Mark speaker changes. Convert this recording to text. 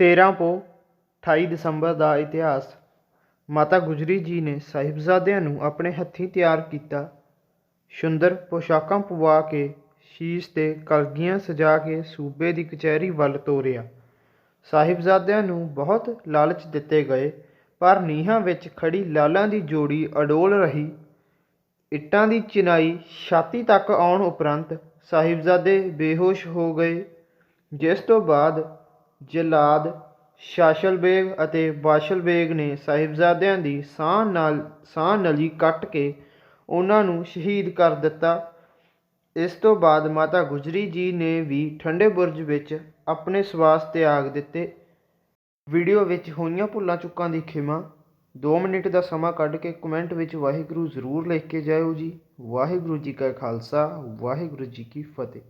Speaker 1: 13 ਪੋ 28 ਦਸੰਬਰ ਦਾ ਇਤਿਹਾਸ। ਮਾਤਾ ਗੁਜਰੀ ਜੀ ਨੇ ਸਾਹਿਬਜ਼ਾਦਿਆਂ ਨੂੰ ਆਪਣੇ ਹੱਥੀਂ ਤਿਆਰ ਕੀਤਾ। ਸੁੰਦਰ ਪੋਸ਼ਾਕਾਂ ਪਵਾ ਕੇ ਸ਼ੀਸ਼ 'ਤੇ ਕਲਗੀਆਂ ਸਜਾ ਕੇ ਸੂਬੇ ਦੀ ਕਚਹਿਰੀ ਵੱਲ ਤੋਰਿਆ। ਸਾਹਿਬਜ਼ਾਦਿਆਂ ਨੂੰ ਬਹੁਤ ਲਾਲਚ ਦਿੱਤੇ ਗਏ, ਪਰ ਨੀਹਾਂ ਵਿੱਚ ਖੜੀ ਲਾਲਾਂ ਦੀ ਜੋੜੀ ਅਡੋਲ ਰਹੀ। ਇੱਟਾਂ ਦੀ ਚਿਨਾਈ ਛਾਤੀ ਤੱਕ ਆਉਣ ਉਪਰੰਤ ਸਾਹਿਬਜ਼ਾਦੇ ਬੇਹੋਸ਼ ਹੋ ਗਏ, ਜਿਸ ਤੋਂ ਬਾਅਦ ਜਲਾਦ ਸ਼ਾਸਲ ਬੇਗ ਅਤੇ ਬਾਸ਼ਲ ਬੇਗ ਨੇ ਸਾਹਿਬਜ਼ਾਦਿਆਂ ਦੀ ਸਾਹ ਨਾਲ ਸਾਹ ਨਲੀ ਕੱਟ ਕੇ ਉਹਨਾਂ ਨੂੰ ਸ਼ਹੀਦ ਕਰ ਦਿੱਤਾ। ਇਸ ਤੋਂ ਬਾਅਦ ਮਾਤਾ ਗੁਜਰੀ ਜੀ ਨੇ ਵੀ ਠੰਡੇ ਬੁਰਜ ਵਿੱਚ ਆਪਣੇ ਸਵਾਸ ਤਿਆਗ ਦਿੱਤੇ। ਵੀਡੀਓ ਵਿੱਚ ਹੋਈਆਂ ਭੁੱਲਾਂ ਚੁੱਕਾਂ ਦੀ ਖਿਮਾ। 2 ਮਿੰਟ ਦਾ ਸਮਾਂ ਕੱਢ ਕੇ ਕਮੈਂਟ ਵਿੱਚ ਵਾਹਿਗੁਰੂ ਜ਼ਰੂਰ ਲਿਖ ਕੇ ਜਾਇਓ ਜੀ। ਵਾਹਿਗੁਰੂ ਜੀ ਕਾ ਖਾਲਸਾ, ਵਾਹਿਗੁਰੂ ਜੀ ਕੀ ਫਤਿਹ।